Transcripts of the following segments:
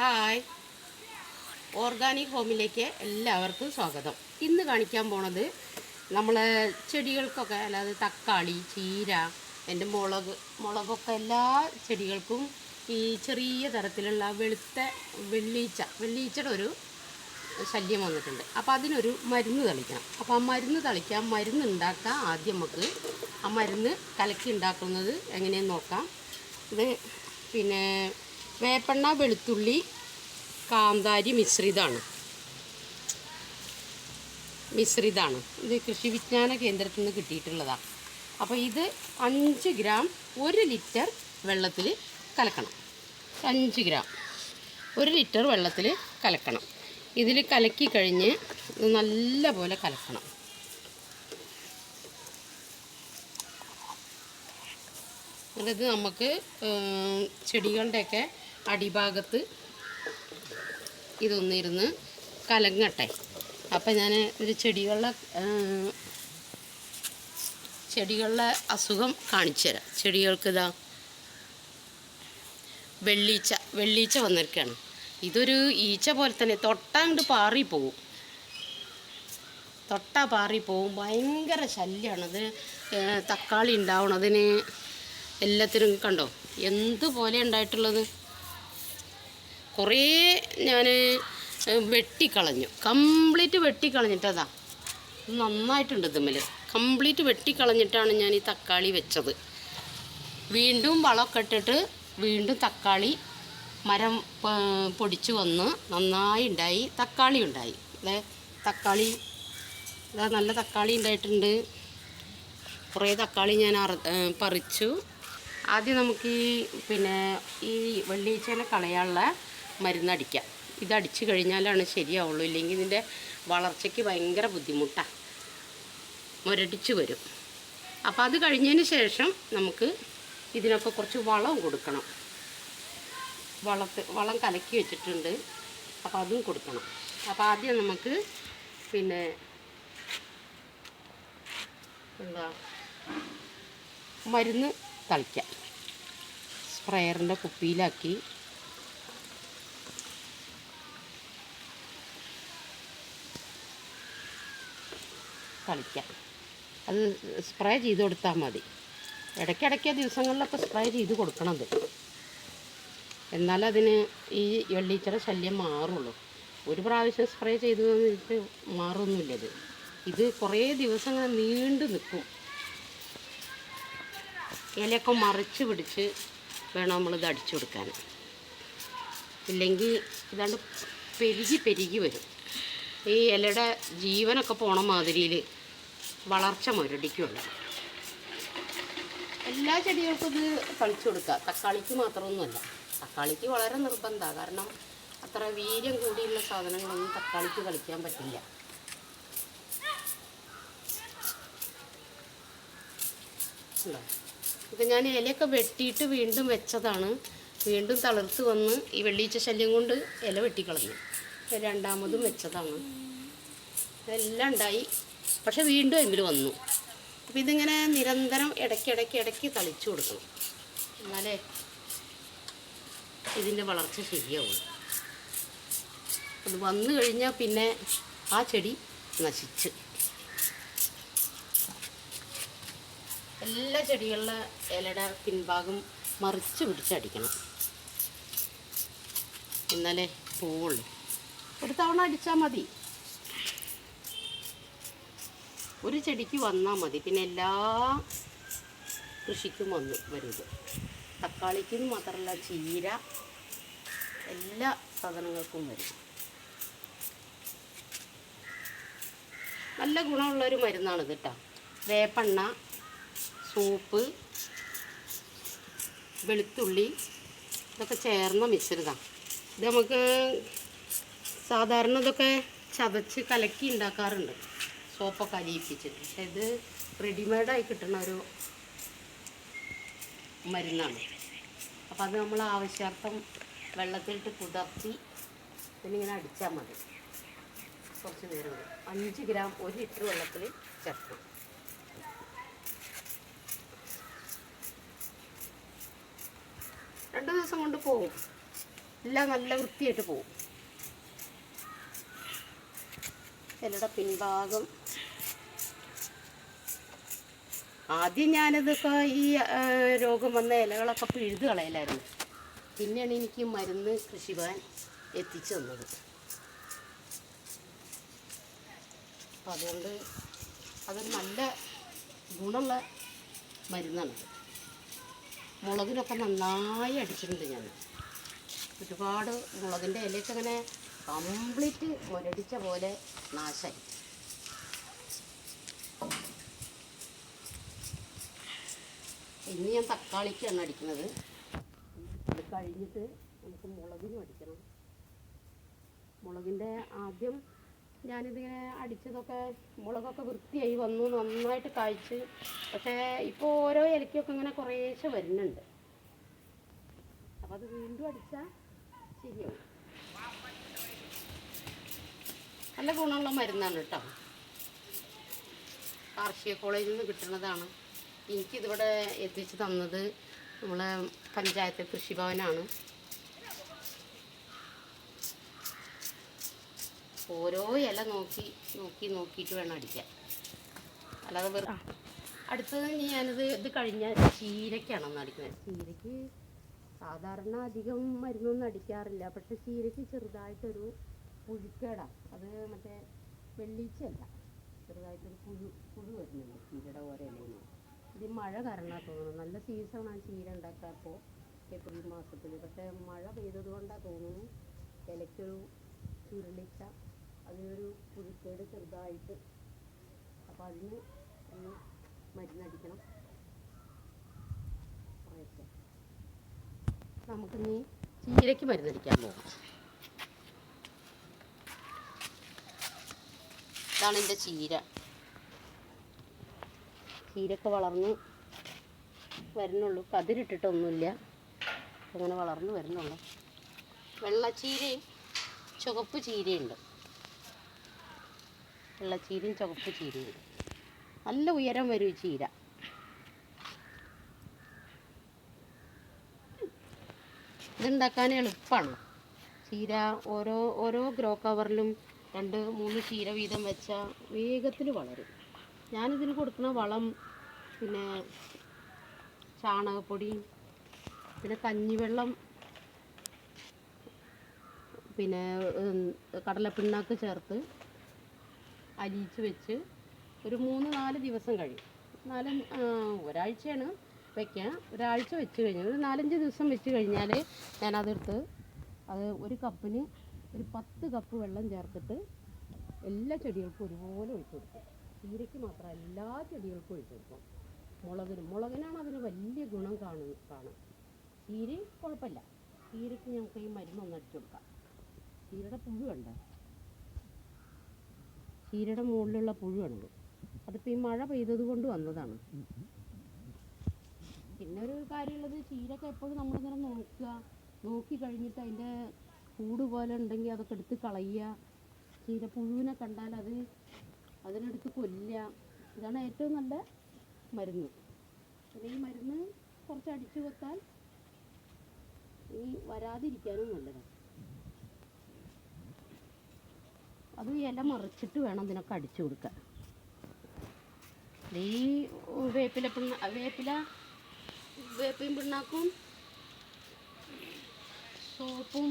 Hi. Organic ഹോമിലേക്ക് എല്ലാവർക്കും സ്വാഗതം. ഇന്ന് കാണിക്കാൻ പോണത് നമ്മൾ ചെടികൾക്കൊക്കെ അല്ലാതെ തക്കാളി ചീര എന്റെ മുളക് മുളകൊക്കെ എല്ലാ ചെടികൾക്കും ഈ ചെറിയ തരത്തിലുള്ള വെളുത്ത വെള്ളീച്ച വെള്ളീച്ചയുടെ ഒരു ശല്യം വന്നിട്ടുണ്ട്. അപ്പോൾ അതിനൊരു മരുന്ന് തളിക്കണം. അപ്പോൾ ആ മരുന്ന് തളിക്കാൻ മരുന്ന് ഉണ്ടാക്കാൻ ആദ്യം നമുക്ക് ആ മരുന്ന് കലക്കി ഉണ്ടാക്കുന്നത് എങ്ങനെയെന്ന് നോക്കാം. ഇത് പിന്നെ വേപ്പെണ്ണ വെളുത്തുള്ളി കാന്താരി മിശ്രിതമാണ് മിശ്രിതമാണ് ഇത് കൃഷി വിജ്ഞാന കേന്ദ്രത്തിൽ നിന്ന് കിട്ടിയിട്ടുള്ളതാണ്. അപ്പോൾ ഇത് അഞ്ച് ഗ്രാം ഒരു ലിറ്റർ വെള്ളത്തിൽ കലക്കണം. അഞ്ച് ഗ്രാം ഒരു ലിറ്റർ വെള്ളത്തിൽ കലക്കണം. ഇതിൽ കലക്കി കഴിഞ്ഞ് നല്ല പോലെ കലക്കണം. എന്നിട്ട് നമുക്ക് ചെടികളുടെയൊക്കെ അടിഭാഗത്ത് ഇതൊന്നിരുന്ന് കലങ്ങട്ടെ. അപ്പം ഞാൻ ഒരു ചെടികളുടെ ചെടികളുടെ അസുഖം കാണിച്ചു തരാം ചെടികൾക്ക് ഇതാ വെള്ളീച്ച വെള്ളീച്ച വന്നിരിക്കുകയാണ് ഇതൊരു ഈച്ച പോലെ തന്നെ തൊട്ടാണ്ട് പാറിപ്പോവും. തൊട്ടാ പാറിപ്പോവും. ഭയങ്കര ശല്യമാണ് അത് തക്കാളി ഉണ്ടാവണതിന് എല്ലാത്തിനും കണ്ടോ? എന്തുപോലെ ഉണ്ടായിട്ടുള്ളത്? കുറേ ഞാൻ വെട്ടിക്കളഞ്ഞു. കംപ്ലീറ്റ് വെട്ടിക്കളഞ്ഞിട്ടതാ. നന്നായിട്ടുണ്ട് തമ്മിൽ കംപ്ലീറ്റ് വെട്ടിക്കളഞ്ഞിട്ടാണ് ഞാൻ ഈ തക്കാളി വെച്ചത്. വീണ്ടും വളമൊക്കെ ഇട്ടിട്ട് വീണ്ടും തക്കാളി മരം പൊടിച്ചു വന്ന് നന്നായി ഉണ്ടായി. തക്കാളി ഉണ്ടായി. അതെ തക്കാളി ഇതാ നല്ല തക്കാളി ഉണ്ടായിട്ടുണ്ട്. കുറേ തക്കാളി ഞാൻ അറ പറിച്ചു. ആദ്യം നമുക്ക് ഈ പിന്നെ ഈ വെള്ളീച്ചേനെ കളയാനുള്ള മരുന്നടിക്കാം. ഇതടിച്ചു കഴിഞ്ഞാലാണ് ശരിയാവുള്ളൂ. ഇല്ലെങ്കിൽ ഇതിന്റെ വളർച്ചയ്ക്ക് ഭയങ്കര ബുദ്ധിമുട്ടാണ് മുരടിച്ചു വരും. അപ്പോൾ അത് കഴിഞ്ഞതിന് ശേഷം നമുക്ക് ഇതിനൊക്കെ കുറച്ച് വളം കൊടുക്കണം. വളത്ത് വളം കലക്കി വെച്ചിട്ടുണ്ട്. അപ്പോൾ അതും കൊടുക്കണം. അപ്പോൾ ആദ്യം നമുക്ക് പിന്നെ എന്താ മരുന്ന് തളിക്കാം. സ്പ്രെയറിന്റെ കുപ്പിയിലാക്കി തളിക്കാം അത് സ്പ്രേ ചെയ്ത് കൊടുത്താൽ മതി. ഇടയ്ക്കിടയ്ക്ക് ദിവസങ്ങളിലൊക്കെ സ്പ്രേ ചെയ്ത് കൊടുക്കണത്. എന്നാലതിന് ഈ വെള്ളീച്ചയുടെ ശല്യം മാറുള്ളൂ. ഒരു പ്രാവശ്യം സ്പ്രേ ചെയ്തു കഴിഞ്ഞിട്ട് മാറൊന്നുമില്ലത് ഇത് കുറേ ദിവസങ്ങൾ നീണ്ടു നിൽക്കും. ഇലയൊക്കെ മറിച്ച് പിടിച്ച് വേണം നമ്മളിത് അടിച്ചു കൊടുക്കാൻ. ഇല്ലെങ്കിൽ ഇതാണ്ട് പെരുകി പെരുകി വരും. ഈ ഇലയുടെ ജീവനൊക്കെ പോണ മാതിരിയിൽ വളർച്ച മുരടിക്കുമല്ലോ എല്ലാ ചെടികൾക്കും ഇത് തളിച്ചു കൊടുക്കുക. തക്കാളിക്ക് മാത്രമൊന്നുമല്ല. തക്കാളിക്ക് വളരെ നിർബന്ധമാണ്. കാരണം അത്ര വീര്യം കൂടിയുള്ള സാധനങ്ങളൊന്നും തക്കാളിക്ക് കളിക്കാൻ പറ്റില്ല. ഉണ്ടോ? ഇപ്പം ഞാൻ ഇലയൊക്കെ വെട്ടിയിട്ട് വീണ്ടും വെച്ചതാണ്. വീണ്ടും തളിർത്ത് വന്ന് ഈ വെള്ളീച്ച ശല്യം കൊണ്ട് ഇല വെട്ടിക്കളഞ്ഞു. രണ്ടാമതും വെച്ചതാണ്. എല്ലാം ഉണ്ടായി. പക്ഷെ വീണ്ടും അതിൽ വന്നു. അപ്പോൾ ഇതിങ്ങനെ നിരന്തരം ഇടയ്ക്ക് ഇടയ്ക്ക് ഇടയ്ക്ക് തളിച്ചു കൊടുക്കണം. എന്നാലേ ഇതിന്റെ വളർച്ച ശരിയാവുള്ളൂ. അത് വന്നു കഴിഞ്ഞാൽ പിന്നെ ആ ചെടി നശിച്ച്. എല്ലാ ചെടികളിലെ ഇലയുടെ പിൻഭാഗം മറിച്ച് പിടിച്ചടിക്കണം എന്നാലേ പോവുള്ളൂ. ഒരു തവണ അടിച്ചാൽ മതി. ഒരു ചെടിക്ക് വന്നാൽ മതി. പിന്നെ എല്ലാ കൃഷിക്കും വന്ന് വരും തക്കാളിക്കും മാത്രമല്ല ചീര എല്ലാ സാധനങ്ങൾക്കും വരും. നല്ല ഗുണമുള്ളൊരു മരുന്നാണ് കേട്ടോ വേപ്പെണ്ണ സൂപ്പ് വെളുത്തുള്ളി ഇതൊക്കെ ചേർന്ന മിശ്രിതം ഇത് നമുക്ക് സാധാരണ ഇതൊക്കെ ചതച്ച് കലക്കി ഉണ്ടാക്കാറുണ്ട്. സോപ്പൊക്കെ അലിയിപ്പിച്ചിട്ട് പക്ഷെ ഇത് റെഡിമെയ്ഡായി കിട്ടുന്ന ഒരു മരുന്നാണ്. അപ്പം അത് നമ്മൾ ആവശ്യാർത്ഥം വെള്ളത്തിലിട്ട് കുതിർത്തി പിന്നിങ്ങനെ അടിച്ചാൽ മതി. കുറച്ച് നേരം അഞ്ച് ഗ്രാം ഒരു ലിറ്റർ വെള്ളത്തിൽ ചേർക്കണം. രണ്ട് ദിവസം കൊണ്ട് പോകും എല്ലാം നല്ല വൃത്തിയായിട്ട് പോകും ഇലയുടെ പിൻഭാഗം. ആദ്യം ഞാനിതൊക്കെ ഈ രോഗം വന്ന ഇലകളൊക്കെ പിഴുത് കളയലായിരുന്നു. പിന്നെയാണ് എനിക്ക് മരുന്ന് കൃഷിഭവൻ എത്തിച്ചു തന്നത്. അപ്പം അതുകൊണ്ട് അതൊരു നല്ല ഗുണമുള്ള മരുന്നാണ് മുളകിനൊക്കെ നന്നായി അടിച്ചിട്ടുണ്ട് ഞാൻ. ഒരുപാട് മുളകിന്റെ ഇലയൊക്കെ അങ്ങനെ കംപ്ലീറ്റ് മുരടിച്ച പോലെ നാശായി. ഇനി ഞാൻ തക്കാളിക്കാണ് അടിക്കുന്നത്. അത് കഴിഞ്ഞിട്ട് നമുക്ക് മുളകിനും അടിക്കണം. മുളകിന്റെ ആദ്യം ഞാനിതിങ്ങനെ അടിച്ചതൊക്കെ മുളകൊക്കെ വൃത്തിയായി വന്നു നന്നായിട്ട് കായ്ച്ച്. പക്ഷേ ഇപ്പോൾ ഓരോ ഇലക്കൊക്കെ ഇങ്ങനെ കുറേശ്ശെ വരുന്നുണ്ട്. അപ്പോൾ അത് വീണ്ടും അടിച്ചാൽ ശരിയാവും. നല്ല ഗുണമുള്ള മരുന്നാണ് കേട്ടോ. കാർഷിക കോളേജിൽ നിന്ന് കിട്ടുന്നതാണ്. എനിക്കിതിവിടെ എത്തിച്ച് തന്നത് നമ്മളെ പഞ്ചായത്ത് കൃഷിഭവനാണ്. ഓരോ ഇല നോക്കി നോക്കി നോക്കിയിട്ട് വേണം അടിക്കാൻ. അല്ലാതെ വെറുതെ അടുത്തത് ഞാനത് ഇത് കഴിഞ്ഞാൽ ചീരയ്ക്കാണെന്ന് അടിക്കുന്നത്. ചീരയ്ക്ക് സാധാരണ അധികം മരുന്നൊന്നും അടിക്കാറില്ല. പക്ഷെ ചീരയ്ക്ക് ചെറുതായിട്ടൊരു പുഴുക്കേടാണ് അത് മറ്റേ വെള്ളീച്ചയല്ല. ചെറുതായിട്ടൊരു പുഴു പുഴു വരുന്നുണ്ട് ചീരയുടെ ഓരോ ഇലയിൽ ഇത് മഴ കാരണമാണ് തോന്നുന്നു നല്ല സീസണാണ് ചീര ഉണ്ടാക്കാപ്പോൾ ഏപ്രിൽ മാസത്തിൽ. പക്ഷേ മഴ പെയ്തത് കൊണ്ടാണ് തോന്നുന്നു ഇലയ്ക്കൊരു ചുരുളിച്ച അതിനൊരു പുഴുക്കേട് ചെറുതായിട്ട്. അപ്പോൾ അതിന് ഒന്ന് മരുന്നടിക്കണം. നമുക്കിനി ചീരയ്ക്ക് മരുന്നടിക്കാൻ പോകാം ഇതാണ് എന്റെ ചീര. ചീരയൊക്കെ വളർന്ന് വരുന്നുള്ളൂ. കതിരിട്ടിട്ടൊന്നുമില്ല. അങ്ങനെ വളർന്ന് വരുന്നുള്ളൂ. വെള്ളച്ചീരയും ചുവപ്പ് ചീരയുണ്ട്. വെള്ളച്ചീരയും ചുവപ്പ് ചീരയും നല്ല ഉയരം വരും ചീര. ഇതുണ്ടാക്കാൻ എളുപ്പമാണ് ചീര ഓരോ ഓരോ ഗ്രോ കവറിലും രണ്ട് മൂന്ന് ചീര വീതം വെച്ചാൽ വേഗത്തിൽ വളരും. ഞാനിതിന് കൊടുക്കുന്ന വളം പിന്നെ ചാണകപ്പൊടി പിന്നെ കഞ്ഞിവെള്ളം പിന്നെ കടലപ്പിണ്ണാക്ക് ചേർത്ത് അലിയിച്ച് വെച്ച് ഒരു മൂന്ന് നാല് ദിവസം കഴിയും. നാല് ഒരാഴ്ചയാണ് വെക്കുക ഒരാഴ്ച വെച്ച് കഴിഞ്ഞാൽ ഒരു നാലഞ്ച് ദിവസം വെച്ച് കഴിഞ്ഞാൽ ഞാനതെടുത്ത് അത് ഒരു കപ്പിന് ഒരു പത്ത് കപ്പ് വെള്ളം ചേർത്തിട്ട് എല്ലാ ചെടികൾക്കും ഒരുപോലെ ഒഴിച്ചു കൊടുക്കും. ചീരയ്ക്ക് മാത്രം എല്ലാ ചെടികൾക്കും ഒഴിച്ചു കൊടുക്കും. മുളകിനും മുളകിനാണ് അതിന് വലിയ ഗുണം കാണും കാണും. ചീര കുഴപ്പമില്ല. ചീരയ്ക്ക് ഞങ്ങൾക്ക് ഈ മരുന്നൊന്ന് അടിച്ചു കൊടുക്കാം. ചീരയുടെ പുഴു കണ്ടോ? ചീരയുടെ മുകളിലുള്ള പുഴുവാണിത് അതിപ്പോൾ ഈ മഴ പെയ്തത് കൊണ്ട് വന്നതാണ്. പിന്നെ ഒരു കാര്യമുള്ളത് ചീരൊക്കെ എപ്പോഴും നമ്മളിങ്ങനെ നോക്കുക. നോക്കി കഴിഞ്ഞിട്ട് അതിന്റെ കൂട് പോലെ ഉണ്ടെങ്കിൽ അതൊക്കെ എടുത്ത് കളയുക. ചീര പുഴുവിനെ കണ്ടാൽ അത് അതിനെടുത്ത് കൊല്ലുക. ഇതാണ് ഏറ്റവും നല്ല മരുന്ന്. പിന്നെ ഈ മരുന്ന് കുറച്ച് അടിച്ചു വെക്കാൻ ഈ വരാതിരിക്കാനും നല്ലതാണ്. അത് ഇല മറിച്ചിട്ട് വേണം ഇതിനൊക്കെ അടിച്ചു കൊടുക്കാൻ. ഈ വേപ്പില പിണ്ണ വേപ്പില വേപ്പിൻ പിണ്ണാക്കും സോപ്പും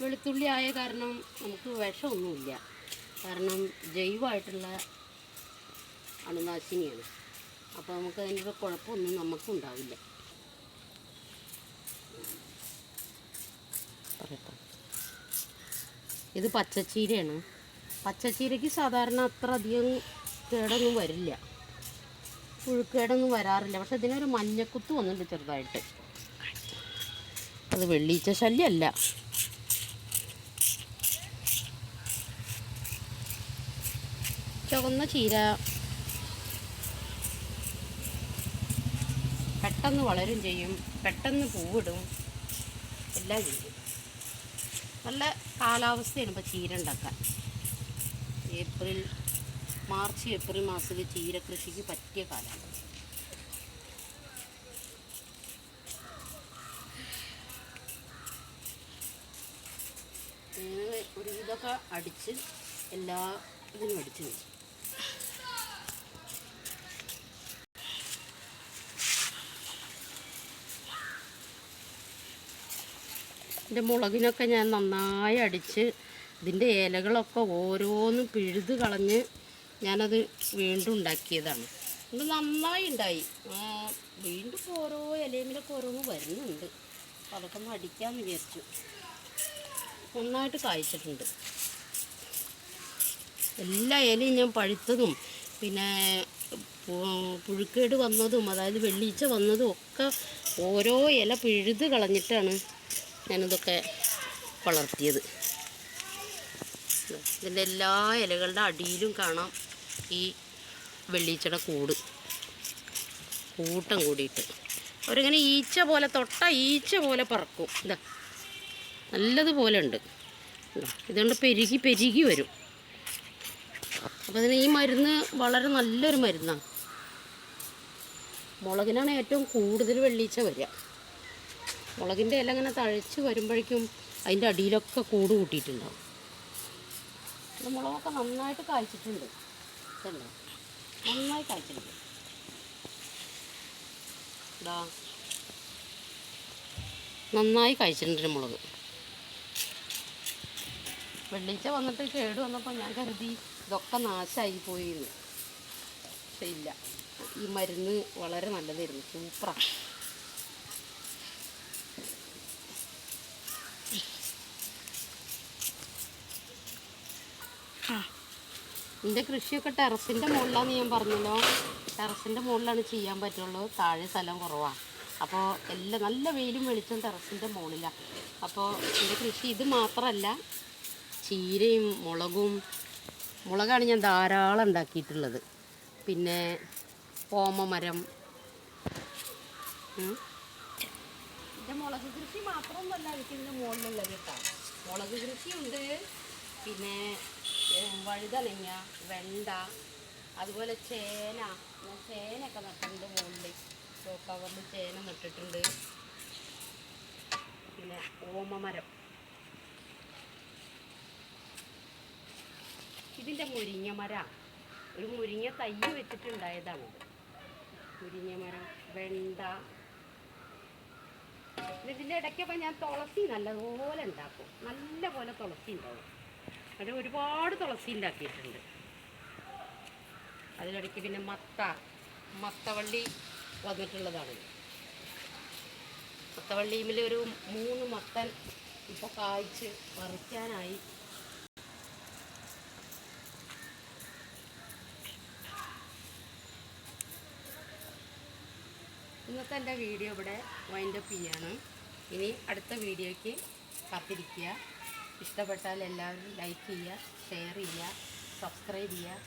വെളുത്തുള്ളി ആയ കാരണം നമുക്ക് വിഷമൊന്നുമില്ല. കാരണം ജൈവമായിട്ടുള്ള അണുനാശിനിയാണ്. അപ്പോൾ നമുക്ക് അതിന്റെ കുഴപ്പമൊന്നും നമുക്കും ഉണ്ടാവില്ല. ഇത് പച്ചച്ചീരയാണ്. പച്ചച്ചീരയ്ക്ക് സാധാരണ അത്ര അധികം കേടൊന്നും വരില്ല. പുഴുക്കേടൊന്നും വരാറില്ല. പക്ഷെ ഇതിനൊരു മഞ്ഞക്കുത്ത് വന്നിട്ടുണ്ട് ചെറുതായിട്ട്. അത് വെള്ളീച്ച ശല്യമല്ല. ചുവന്ന ചീര. പെട്ടെന്ന് വളരും ചെയ്യും. പെട്ടെന്ന് പൂവിടും. എല്ലാം ചെയ്യും. നല്ല കാലാവസ്ഥയാണ് ഇപ്പോൾ ചീര ഉണ്ടാക്കാൻ. ഏപ്രിൽ മാർച്ച് ഏപ്രിൽ മാസത്തിൽ ചീര കൃഷിക്ക് പറ്റിയ കാലം. ഒരു ഇതൊക്കെ അടിച്ച് എല്ലാ ഇതിനും അടിച്ച് വെച്ചു. എന്റെ മുളകിനൊക്കെ ഞാൻ നന്നായി അടിച്ച് ഇതിന്റെ ഇലകളൊക്കെ ഓരോന്നും പിഴുത് കളഞ്ഞ് ഞാനത് വീണ്ടും ഉണ്ടാക്കിയതാണ്. ഇത് നന്നായി ഉണ്ടായി. വീണ്ടും ഓരോ ഇലയിലൊക്കെ ഓരോന്ന് വരുന്നുണ്ട്. അപ്പോൾ അതൊക്കെ ഒന്ന് അടിക്കാമെന്ന് വിചാരിച്ചു. നന്നായിട്ട് കായ്ച്ചിട്ടുണ്ട്. എല്ലാ ഇലയും ഞാൻ പഴുത്തതും പിന്നെ പുഴുക്കേട് വന്നതും അതായത് വെള്ളീച്ച വന്നതും ഒക്കെ ഓരോ ഇല പിഴുത് കളഞ്ഞിട്ടാണ് ഞാനിതൊക്കെ വളർത്തിയത്. ഇതിന്റെ എല്ലാ ഇലകളുടെ അടിയിലും കാണാം ഈ വെള്ളീച്ചയുടെ കൂട്. കൂട്ടം കൂടിയിട്ട്. അവരിങ്ങനെ ഈച്ച പോലെ തൊട്ട ഈച്ച പോലെ പറക്കും. ഇതാ നല്ലതുപോലെ ഉണ്ട്. ഇതാ, ഇതുകൊണ്ട് പെരുകി പെരുകി വരും. അപ്പോൾ അതിന് ഈ മരുന്ന് വളരെ നല്ലൊരു മരുന്നാണ്. മുളകിനാണ് ഏറ്റവും കൂടുതൽ വെള്ളീച്ച വരിക. മുളകിന്റെ ഇല ഇങ്ങനെ തഴച്ച് വരുമ്പോഴേക്കും അതിന്റെ അടിയിലൊക്കെ കൂട് കൂട്ടിയിട്ടുണ്ടാവും. മുളകൊക്കെ നന്നായിട്ട് കായ്ച്ചിട്ടുണ്ട്. ഇതുണ്ടോ നന്നായി കായ്ച്ചിട്ടുണ്ട്. നന്നായി കായ്ച്ചിട്ടുണ്ട് മുളക്. വെള്ളിച്ച വന്നിട്ട് കേട് വന്നപ്പോൾ ഞാൻ കരുതി ഇതൊക്കെ നാശമായി പോയി പക്ഷേ പക്ഷെ ഇല്ല. ഈ മരുന്ന് വളരെ നല്ലതായിരുന്നു. സൂപ്പറാണ് എന്റെ കൃഷിയൊക്കെ ടെറസിന്റെ മുകളിലാന്ന് ഞാൻ പറഞ്ഞല്ലോ. ടെറസിന്റെ മുകളിലാണ് ചെയ്യാൻ പറ്റുള്ളൂ. താഴെ സ്ഥലം കുറവാണ് അപ്പോൾ എല്ലാം നല്ല വെയിലും വെളിച്ചം ടെറസിന്റെ മുകളിലാണ് അപ്പോൾ എന്റെ കൃഷി ഇത് മാത്രമല്ല ചീരയും മുളകും മുളകാണ് ഞാൻ ധാരാളം ഉണ്ടാക്കിയിട്ടുള്ളത്. പിന്നെ ഓമമരം. മരം മുളക് കൃഷി മാത്രമൊന്നുമല്ല ഇതിന്റെ മുകളിലുള്ളത് കേട്ടോ. മുളക് കൃഷിയുണ്ട്. പിന്നെ വഴുതനങ്ങ വെണ്ട അതുപോലെ ചേന. ഞാൻ ചേനയൊക്കെ നട്ടിട്ടുണ്ട് മുകളിൽ കവറിൽ ചേന നട്ടിട്ടുണ്ട്. പിന്നെ ഓമമരം. ഇതിന്റെ മുരിങ്ങ മരം. ഒരു മുരിങ്ങ തൈ വെച്ചിട്ടുണ്ടായതാണിത് മുരിങ്ങ മരം വെണ്ട. ഇതിന്റെ ഇടയ്ക്കൊക്കെ ഞാൻ തുളസി നല്ലതുപോലെ ഉണ്ടാക്കും. നല്ലപോലെ തുളസി ഉണ്ടാവും. അത് ഒരുപാട് തുളസി ഉണ്ടാക്കിയിട്ടുണ്ട്. അതിനിടയ്ക്ക് പിന്നെ മത്ത മത്തവള്ളി വന്നിട്ടുള്ളതാണ്. മത്തവള്ളിയിൽ ഒരു മൂന്ന് മത്തൻ ഇപ്പോൾ കായ്ച്ച് പറിക്കാനായി. ഇന്നത്തെ എന്റെ വീഡിയോ ഇവിടെ വൈൻഡപ്പ് ചെയ്യാണ്. ഇനി അടുത്ത വീഡിയോയ്ക്ക് കാത്തിരിക്കുക. ഇഷ്ടപ്പെട്ടാൽ എല്ലാവരും ലൈക്ക് ചെയ്യുക ഷെയർ ചെയ്യുക സബ്സ്ക്രൈബ് ചെയ്യുക.